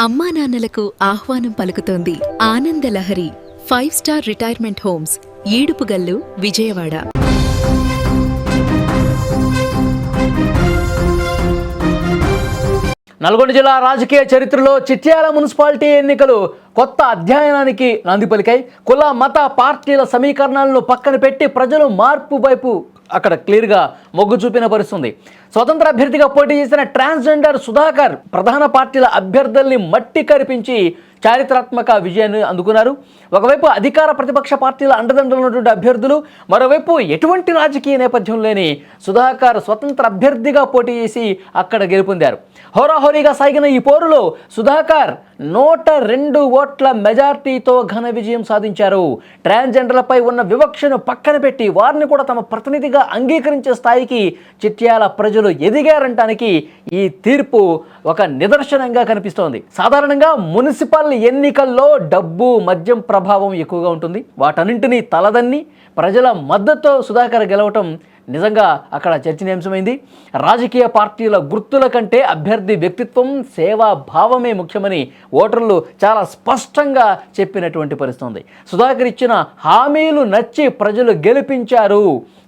అమ్మా నాన్నలకు ఆహ్వానం పలుకుతోంది Anandalahari five star retirement homes Edupugallu Vijayawada Nalgonda జిల్లా రాజకీయ చరిత్రలో చిట్యాల మున్సిపాలిటీ ఎన్నికలు కొత్త అధ్యయనానికి నంది పలికాయి. కుల మత పార్టీల సమీకరణాలను పక్కన పెట్టి ప్రజలు మార్పు వైపు అక్కడ క్లియర్గా మొగ్గు చూపిన పరిస్థితుంది. స్వతంత్ర అభ్యర్థిగా పోటీ చేసిన ట్రాన్స్జెండర్ సుధాకర్ ప్రధాన పార్టీల అభ్యర్థుల్ని మట్టి కరిపించి చారిత్రాత్మక విజయాన్ని అందుకున్నారు. ఒకవైపు అధికార ప్రతిపక్ష పార్టీల అండదండలున్నటువంటి అభ్యర్థులు మరోవైపు ఎటువంటి రాజకీయ నేపథ్యం లేని సుధాకర్ స్వతంత్ర అభ్యర్థిగా పోటీ చేసి అక్కడ గెలుపొందారు. హోరాహోరీగా సాగిన ఈ పోరులో సుధాకర్ నూట రెండు ఓట్ల మెజార్టీతో ఘన విజయం సాధించారు. ట్రాన్స్జెండర్లపై ఉన్న వివక్షను పక్కన పెట్టి వారిని కూడా తమ ప్రతినిధిగా అంగీకరించే స్థాయికి చిట్యాల ప్రజలు ఎదిగారంటానికి ఈ తీర్పు ఒక నిదర్శనంగా కనిపిస్తోంది. సాధారణంగా మున్సిపల్ ఎన్నికల్లో డబ్బు మద్యం ప్రభావం ఎక్కువగా ఉంటుంది. వాటన్నింటినీ తలదన్ని ప్రజల మద్దతుతో సుధాకర్ గెలవటం నిజంగా అక్కడ చర్చనీయాంశమైంది. రాజకీయ పార్టీల గుర్తుల కంటే అభ్యర్థి వ్యక్తిత్వం సేవా భావమే ముఖ్యమని ఓటర్లు చాలా స్పష్టంగా చెప్పినటువంటి పరిస్థితి ఉంది. సుధాకర్ ఇచ్చిన హామీలు నచ్చి ప్రజలు గెలిపించారు.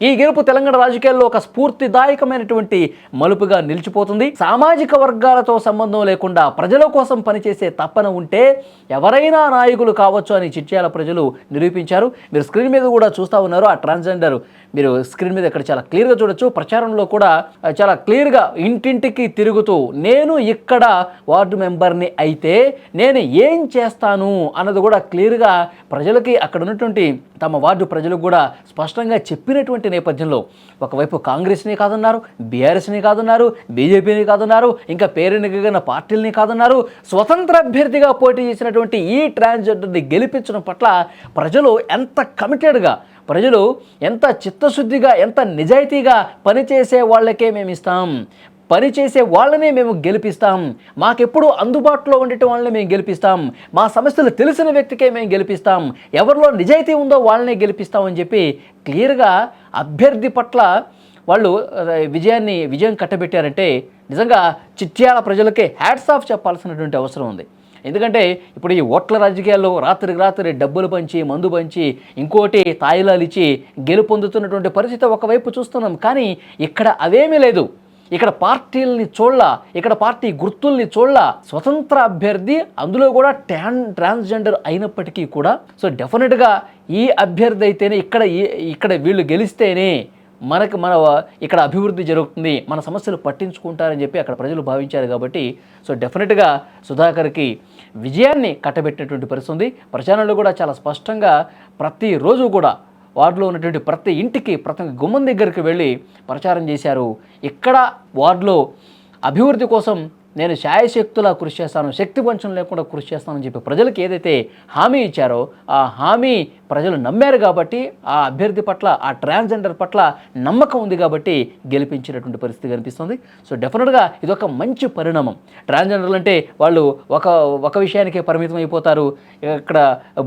ఈ గెలుపు తెలంగాణ రాజకీయాల్లో ఒక స్ఫూర్తిదాయకమైనటువంటి మలుపుగా నిలిచిపోతుంది. సామాజిక వర్గాలతో సంబంధం లేకుండా ప్రజల కోసం పనిచేసే తప్పన ఉంటే ఎవరైనా నాయకులు కావచ్చు అని చిట్యాల ప్రజలు నిరూపించారు. మీరు స్క్రీన్ మీద కూడా చూస్తూ ఉన్నారు ఆ ట్రాన్స్జెండర్ మీరు స్క్రీన్ మీద ఇక్కడ చాలా క్లియర్గా చూడొచ్చు. ప్రచారంలో కూడా చాలా క్లియర్గా ఇంటింటికి తిరుగుతూ నేను ఇక్కడ వార్డు మెంబర్ని అయితే నేను ఏం చేస్తాను? అన్నది కూడా క్లియర్గా ప్రజలకి అక్కడ ఉన్నటువంటి తమ వార్డు ప్రజలకు కూడా స్పష్టంగా చెప్పినటువంటి నేపథ్యంలో ఒకవైపు కాంగ్రెస్ని కాదన్నారు బీఆర్ఎస్ని కాదన్నారు బీజేపీని కాదన్నారు ఇంకా పేరెన్నికగిన పార్టీలని కాదన్నారు స్వతంత్ర అభ్యర్థిగా పోటీ చేసినటువంటి ఈ ట్రాన్స్జెండర్ని గెలిపించడం పట్ల ప్రజలు ఎంత కమిటెడ్గా ప్రజలు ఎంత చిత్తశుద్ధిగా ఎంత నిజాయితీగా పనిచేసే వాళ్ళకే మేము ఇస్తాం. పనిచేసే వాళ్ళనే మేము గెలిపిస్తాం. మాకెప్పుడు అందుబాటులో ఉండేటి వాళ్ళని మేము గెలిపిస్తాం. మా సమస్యలు తెలిసిన వ్యక్తికే మేము గెలిపిస్తాం. ఎవరిలో నిజాయితీ ఉందో వాళ్ళనే గెలిపిస్తామని చెప్పి క్లియర్గా అభ్యర్థి పట్ల వాళ్ళు విజయాన్ని విజయం కట్టబెట్టారంటే నిజంగా చిట్యాల ప్రజలకే హ్యాట్స్ ఆఫ్ చెప్పాల్సినటువంటి అవసరం ఉంది. ఎందుకంటే ఇప్పుడు ఈ ఓట్ల రాజకీయాల్లో రాత్రికి రాత్రి డబ్బులు పంచి మందు పంచి ఇంకోటి తాయిలాలు ఇచ్చి గెలుపొందుతున్నటువంటి పరిస్థితి ఒకవైపు చూస్తున్నాం. కానీ ఇక్కడ అవేమీ లేదు. ఇక్కడ పార్టీలని చూడాల ఇక్కడ పార్టీ గుర్తుల్ని చూడాల. స్వతంత్ర అభ్యర్థి అందులో కూడా ట్రాన్ ట్రాన్స్జెండర్ అయినప్పటికీ కూడా సో డెఫినెట్గా ఈ అభ్యర్థి అయితేనే ఇక్కడ ఇక్కడ వీళ్ళు గెలిస్తేనే మనకు మన ఇక్కడ అభివృద్ధి జరుగుతుంది మన సమస్యలు పట్టించుకుంటారని చెప్పి అక్కడ ప్రజలు భావించారు కాబట్టి సో డెఫినెట్గా సుధాకర్కి విజయాన్ని కట్టబెట్టినటువంటి పరిస్థితి ఉంది. ప్రచారంలో కూడా చాలా స్పష్టంగా ప్రతిరోజు కూడా వార్డులో ఉన్నటువంటి ప్రతి ఇంటికి ప్రతి గుమ్మం దగ్గరికి వెళ్ళి ప్రచారం చేశారు. ఇక్కడ వార్డులో అభివృద్ధి కోసం నేను శాయశక్తులా కృషి చేస్తాను శక్తి పంచం లేకుండా కృషి చేస్తానని చెప్పి ప్రజలకు ఏదైతే హామీ ఇచ్చారో ఆ హామీ ప్రజలు నమ్మారు కాబట్టి ఆ అభ్యర్థి పట్ల ఆ ట్రాన్స్జెండర్ పట్ల నమ్మకం ఉంది కాబట్టి గెలిపించినటువంటి పరిస్థితి కనిపిస్తుంది. సో డెఫినెట్గా ఇది ఒక మంచి పరిణామం. ట్రాన్స్జెండర్లు అంటే వాళ్ళు ఒక ఒక విషయానికే పరిమితం అయిపోతారు. ఇక్కడ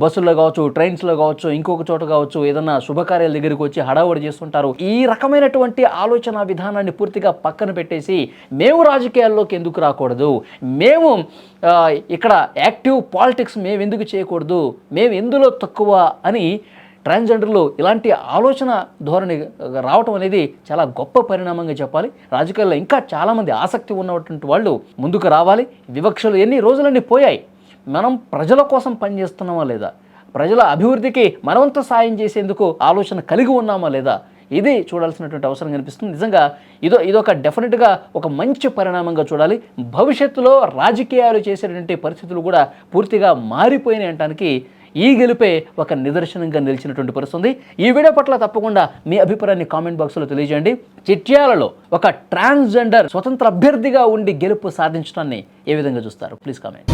బస్సుల్లో కావచ్చు ట్రైన్స్లో కావచ్చు ఇంకొక చోట కావచ్చు ఏదన్నా శుభకార్యాల దగ్గరికి వచ్చి హడావుడి చేస్తుంటారు. ఈ రకమైనటువంటి ఆలోచన విధానాన్ని పూర్తిగా పక్కన పెట్టేసి మేము రాజకీయాల్లోకి ఎందుకు రాకూడదు? మేము ఇక్కడ యాక్టివ్ పాలిటిక్స్ మేము ఎందుకు చేయకూడదు? మేము ఎందులో తక్కువ అని ట్రాన్స్జెండర్లు ఇలాంటి ఆలోచన ధోరణి రావటం అనేది చాలా గొప్ప పరిణామంగా చెప్పాలి. రాజకీయాల్లో ఇంకా చాలామంది ఆసక్తి ఉన్నటువంటి వాళ్ళు ముందుకు రావాలి. వివక్షలు ఎన్ని రోజులన్నీ పోయాయి. మనం ప్రజల కోసం పనిచేస్తున్నామా లేదా? ప్రజల అభివృద్ధికి మనవంత సాయం చేసేందుకు ఆలోచన కలిగి ఉన్నామా లేదా? ఇది చూడాల్సినటువంటి అవసరం కనిపిస్తుంది. నిజంగా ఇదో ఇదొక డెఫినెట్గా ఒక మంచి పరిణామంగా చూడాలి. భవిష్యత్తులో రాజకీయాలు చేసేటువంటి పరిస్థితులు కూడా పూర్తిగా మారిపోయినాయి అంటానికి ఈ గెలుపే ఒక నిదర్శనంగా నిలిచినటువంటి పరిస్థితి ఉంది ఈ వీడియో పట్ల తప్పకుండా మీ అభిప్రాయాన్ని కామెంట్ బాక్స్లో తెలియజేయండి. చిట్యాలలో ఒక ట్రాన్స్జెండర్ స్వతంత్ర అభ్యర్థిగా ఉండి గెలుపు సాధించడాన్ని ఏ విధంగా చూస్తారు? Please comment